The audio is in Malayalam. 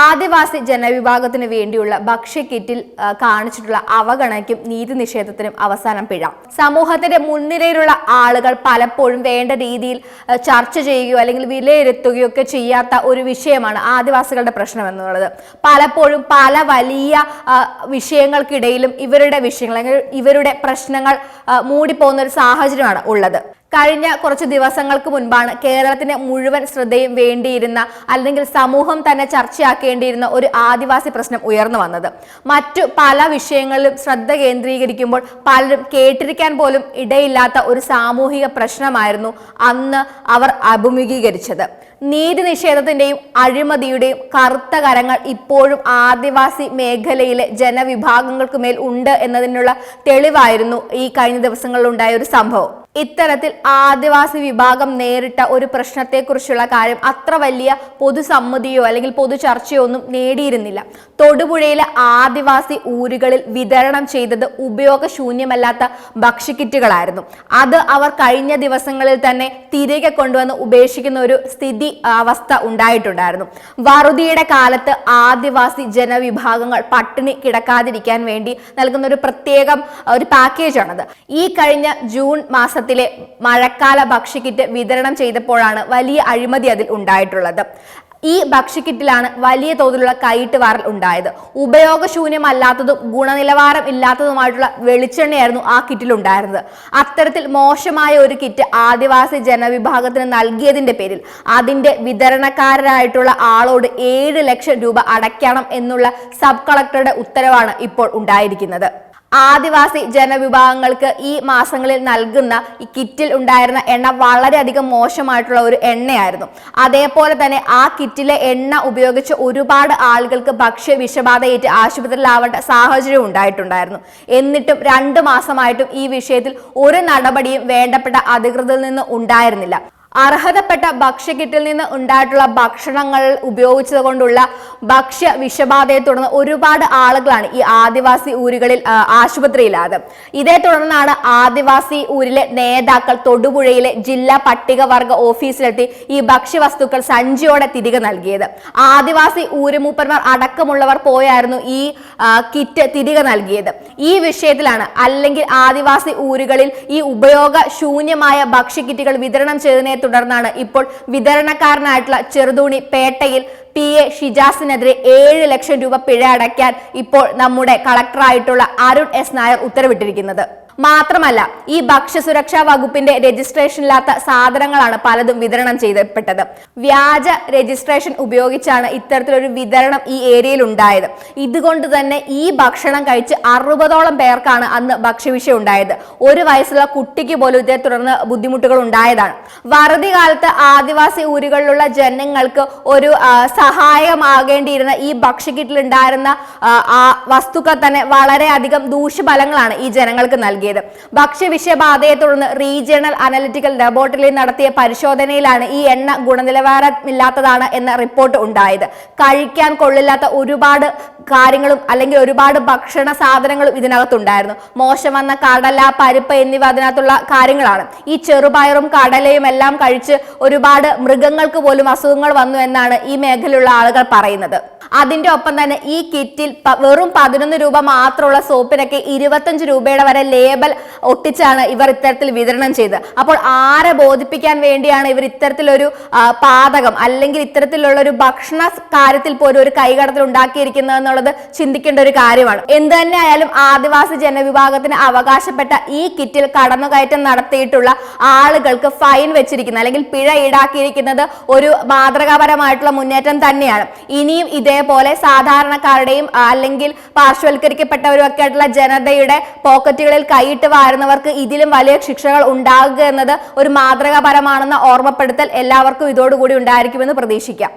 ആദിവാസി ജനവിഭാഗത്തിന് വേണ്ടിയുള്ള ഭക്ഷ്യക്കിറ്റിൽ കാണിച്ചിട്ടുള്ള അവഗണനയ്ക്കും നീതി നിഷേധത്തിനും അവസാനം പിഴ. സമൂഹത്തിന്റെ മുൻനിരയിലുള്ള ആളുകൾ പലപ്പോഴും വേണ്ട രീതിയിൽ ചർച്ച ചെയ്യുകയോ അല്ലെങ്കിൽ വിലയിരുത്തുകയോ ഒക്കെ ചെയ്യാത്ത ഒരു വിഷയമാണ് ആദിവാസികളുടെ പ്രശ്നം എന്നുള്ളത്. പലപ്പോഴും പല വലിയ വിഷയങ്ങൾക്കിടയിലും ഇവരുടെ വിഷയങ്ങൾ അല്ലെങ്കിൽ ഇവരുടെ പ്രശ്നങ്ങൾ മൂടിപ്പോകുന്ന ഒരു സാഹചര്യമാണ് ഉള്ളത്. കഴിഞ്ഞ കുറച്ച് ദിവസങ്ങൾക്ക് മുൻപാണ് കേരളത്തിന് മുഴുവൻ ശ്രദ്ധയും വേണ്ടിയിരുന്ന അല്ലെങ്കിൽ സമൂഹം തന്നെ ചർച്ചയാക്കേണ്ടിയിരുന്ന ഒരു ആദിവാസി പ്രശ്നം ഉയർന്നു വന്നത്. മറ്റു പല വിഷയങ്ങളിലും ശ്രദ്ധ കേന്ദ്രീകരിക്കുമ്പോൾ പലരും കേട്ടിരിക്കാൻ പോലും ഇടയില്ലാത്ത ഒരു സാമൂഹിക പ്രശ്നമായിരുന്നു അന്ന് അവർ അഭിമുഖീകരിച്ചത്. നീതി നിഷേധത്തിന്റെയും അഴിമതിയുടെയും കറുത്ത കരങ്ങൾ ഇപ്പോഴും ആദിവാസി മേഖലയിലെ ജനവിഭാഗങ്ങൾക്ക് മേൽ ഉണ്ട് എന്നതിനുള്ള തെളിവായിരുന്നു ഈ കഴിഞ്ഞ ദിവസങ്ങളിലുണ്ടായ ഒരു സംഭവം. ഇത്തരത്തിൽ ആദിവാസി വിഭാഗം നേരിട്ട ഒരു പ്രശ്നത്തെക്കുറിച്ചുള്ള കാര്യം അത്ര വലിയ പൊതുസമ്മതിയോ അല്ലെങ്കിൽ പൊതു ചർച്ചയോ ഒന്നും നേടിയിരുന്നില്ല. തൊടുപുഴയിലെ ആദിവാസി ഊരുകളിൽ വിതരണം ചെയ്തത് ഉപയോഗശൂന്യമല്ലാത്ത ഭക്ഷ്യക്കിറ്റുകളായിരുന്നു. അത് അവർ കഴിഞ്ഞ ദിവസങ്ങളിൽ തന്നെ തിരികെ കൊണ്ടുവന്ന് ഉപേക്ഷിക്കുന്ന ഒരു സ്ഥിതി അവസ്ഥ ഉണ്ടായിട്ടുണ്ടായിരുന്നു. വറുതിയുടെ കാലത്ത് ആദിവാസി ജനവിഭാഗങ്ങൾ പട്ടിണി കിടക്കാതിരിക്കാൻ വേണ്ടി നൽകുന്ന ഒരു പ്രത്യേകം ഒരു പാക്കേജാണത്. ഈ കഴിഞ്ഞ ജൂൺ മാസത്തിലെ മഴക്കാല ഭക്ഷ്യക്കിറ്റ് വിതരണം ചെയ്തപ്പോഴാണ് വലിയ അഴിമതി അതിൽ ഉണ്ടായിട്ടുള്ളത്. ഈ ഭക്ഷ്യക്കിറ്റിലാണ് വലിയ തോതിലുള്ള കൈയിട്ട് വാറൽ ഉണ്ടായത്. ഉപയോഗശൂന്യമല്ലാത്തതും ഗുണനിലവാരം ഇല്ലാത്തതുമായിട്ടുള്ള വെളിച്ചെണ്ണയായിരുന്നു ആ കിറ്റിൽ ഉണ്ടായിരുന്നത്. അത്തരത്തിൽ മോശമായ ഒരു കിറ്റ് ആദിവാസി ജനവിഭാഗത്തിന് നൽകിയതിന്റെ പേരിൽ അതിന്റെ വിതരണക്കാരായിട്ടുള്ള ആളോട് ഏഴ് ലക്ഷം രൂപ അടയ്ക്കണം എന്നുള്ള സബ് കളക്ടറുടെ ഉത്തരവാണ് ഇപ്പോൾ ഉണ്ടായിരിക്കുന്നത്. ആദിവാസി ജനവിഭാഗങ്ങൾക്ക് ഈ മാസങ്ങളിൽ നൽകുന്ന ഈ കിറ്റിൽ ഉണ്ടായിരുന്ന എണ്ണ വളരെയധികം മോശമായിട്ടുള്ള ഒരു എണ്ണയായിരുന്നു. അതേപോലെ തന്നെ ആ കിറ്റിലെ എണ്ണ ഉപയോഗിച്ച് ഒരുപാട് ആളുകൾക്ക് ഭക്ഷ്യ വിഷബാധയേറ്റ് ആശുപത്രിയിലാവേണ്ട സാഹചര്യം ഉണ്ടായിട്ടുണ്ടായിരുന്നു. എന്നിട്ടും രണ്ട് മാസമായിട്ടും ഈ വിഷയത്തിൽ ഒരു നടപടിയും വേണ്ടപ്പെട്ട അധികൃതരിൽ നിന്ന് ഉണ്ടായിരുന്നില്ല. അർഹതപ്പെട്ട ഭക്ഷ്യക്കിറ്റിൽ നിന്ന് ഉണ്ടായിട്ടുള്ള ഭക്ഷണങ്ങൾ ഉപയോഗിച്ചത് കൊണ്ടുള്ള ഭക്ഷ്യ വിഷബാധയെ തുടർന്ന് ഒരുപാട് ആളുകളാണ് ഈ ആദിവാസി ഊരുകളിൽ ആശുപത്രിയിലാത് ഇതേ തുടർന്നാണ് ആദിവാസി ഊരിലെ നേതാക്കൾ തൊടുപുഴയിലെ ജില്ലാ പട്ടികവർഗ ഓഫീസിലെത്തി ഈ ഭക്ഷ്യവസ്തുക്കൾ സഞ്ചിയോടെ തിരികെ നൽകിയത്. ആദിവാസി ഊരുമൂപ്പന്മാർ അടക്കമുള്ളവർ പോയായിരുന്നു ഈ കിറ്റ് തിരികെ നൽകിയത്. ഈ വിഷയത്തിലാണ് അല്ലെങ്കിൽ ആദിവാസി ഊരുകളിൽ ഈ ഉപയോഗ ശൂന്യമായ ഭക്ഷ്യക്കിറ്റുകൾ വിതരണം ചെയ്തതിനെ തുടർന്നാണ് ഇപ്പോൾ വിതരണക്കാരനായിട്ടുള്ള ചെറുതൂണി പേട്ടയിൽ പി എ ഷിജാസിനെതിരെ ഏഴ് ലക്ഷം രൂപ പിഴ അടയ്ക്കാൻ ഇപ്പോൾ നമ്മുടെ കളക്ടറായിട്ടുള്ള അരുൺ എസ് നായർ ഉത്തരവിട്ടിരിക്കുന്നത്. മാത്രമല്ല ഈ ഭക്ഷ്യസുരക്ഷാ വകുപ്പിന്റെ രജിസ്ട്രേഷൻ ഇല്ലാത്ത സാധനങ്ങളാണ് പലതും വിതരണം ചെയ്യപ്പെട്ടത്. വ്യാജ രജിസ്ട്രേഷൻ ഉപയോഗിച്ചാണ് ഇത്തരത്തിലൊരു വിതരണം ഈ ഏരിയയിൽ ഉണ്ടായത് ഇതുകൊണ്ട് തന്നെ ഈ ഭക്ഷണം കഴിച്ച് അറുപതോളം പേർക്കാണ് അന്ന് ഭക്ഷ്യവിഷയം ഉണ്ടായത്. ഒരു വയസ്സുള്ള കുട്ടിക്ക് പോലും ഇതേ തുടർന്ന് ബുദ്ധിമുട്ടുകൾ ഉണ്ടായതാണ്. വറുതി കാലത്ത് ആദിവാസി ഊരുകളിലുള്ള ജനങ്ങൾക്ക് ഒരു സഹായമാകേണ്ടിയിരുന്ന ഈ ഭക്ഷ്യക്കിറ്റിൽ ഉണ്ടായിരുന്ന ആ, വസ്തുക്കൾ തന്നെ വളരെയധികം ദൂഷ്യഫലങ്ങളാണ് ഈ ജനങ്ങൾക്ക് നൽകിയത്. ഭക്ഷ്യവിഷബാധയെ തുടർന്ന് റീജിയണൽ അനലിറ്റിക്കൽ ലബോറട്ടറിയിൽ നടത്തിയ പരിശോധനയിലാണ് ഈ എണ്ണ ഗുണനിലവാരമില്ലാത്തതാണ് എന്ന റിപ്പോർട്ട് ഉണ്ടായത്. കഴിക്കാൻ കൊള്ളില്ലാത്ത ഒരുപാട് കാര്യങ്ങളും അല്ലെങ്കിൽ ഒരുപാട് ഭക്ഷണ സാധനങ്ങളും ഇതിനകത്തുണ്ടായിരുന്നു. മോശം വന്ന കടല പരിപ്പ് എന്നിവ അതിനകത്തുള്ള കാര്യങ്ങളാണ്. ഈ ചെറുപയറും കടലയും എല്ലാം കഴിച്ച് ഒരുപാട് മൃഗങ്ങൾക്ക് പോലും അസുഖങ്ങൾ വന്നു എന്നാണ് ഈ മേഖലയിലുള്ള ആളുകൾ പറയുന്നത്. അതിന്റെ ഒപ്പം തന്നെ ഈ കിറ്റിൽ വെറും പതിനൊന്ന് രൂപ മാത്രമുള്ള സോപ്പിനൊക്കെ ഇരുപത്തഞ്ച് രൂപയുടെ വരെ ലേബൽ ഒട്ടിച്ചാണ് ഇവർ ഇത്തരത്തിൽ വിതരണം ചെയ്തത്. അപ്പോൾ ആരെ ബോധിപ്പിക്കാൻ വേണ്ടിയാണ് ഇവർ ഇത്തരത്തിലൊരു പാതകം അല്ലെങ്കിൽ ഇത്തരത്തിലുള്ള ഒരു ഭക്ഷണ കാര്യത്തിൽ പോലും ഒരു കൈകടത്തിൽ ഉണ്ടാക്കിയിരിക്കുന്നത് എന്നുള്ളത് ചിന്തിക്കേണ്ട ഒരു കാര്യമാണ്. എന്ത് തന്നെ ആയാലും ആദിവാസി ജനവിഭാഗത്തിന് അവകാശപ്പെട്ട ഈ കിറ്റിൽ കടന്നുകയറ്റം നടത്തിയിട്ടുള്ള ആളുകൾക്ക് ഫൈൻ വെച്ചിരിക്കുന്നത് അല്ലെങ്കിൽ പിഴ ഈടാക്കിയിരിക്കുന്നത് ഒരു മാതൃകാപരമായിട്ടുള്ള മുന്നേറ്റം തന്നെയാണ്. ഇനിയും ഇതേപോലെ സാധാരണക്കാരുടെയും അല്ലെങ്കിൽ പാർശ്വവൽക്കരിക്കപ്പെട്ടവരും ഒക്കെ ആയിട്ടുള്ള ജനതയുടെ പോക്കറ്റുകളിൽ കൈയിട്ട് വാരുന്നവർക്ക് ഇതിലും വലിയ ശിക്ഷകൾ ഉണ്ടാകുക എന്നത് ഒരു മാതൃകാപരമാണെന്ന ഓർമ്മപ്പെടുത്തൽ എല്ലാവർക്കും ഇതോടുകൂടി ഉണ്ടായിരിക്കുമെന്ന് പ്രതീക്ഷിക്കാം.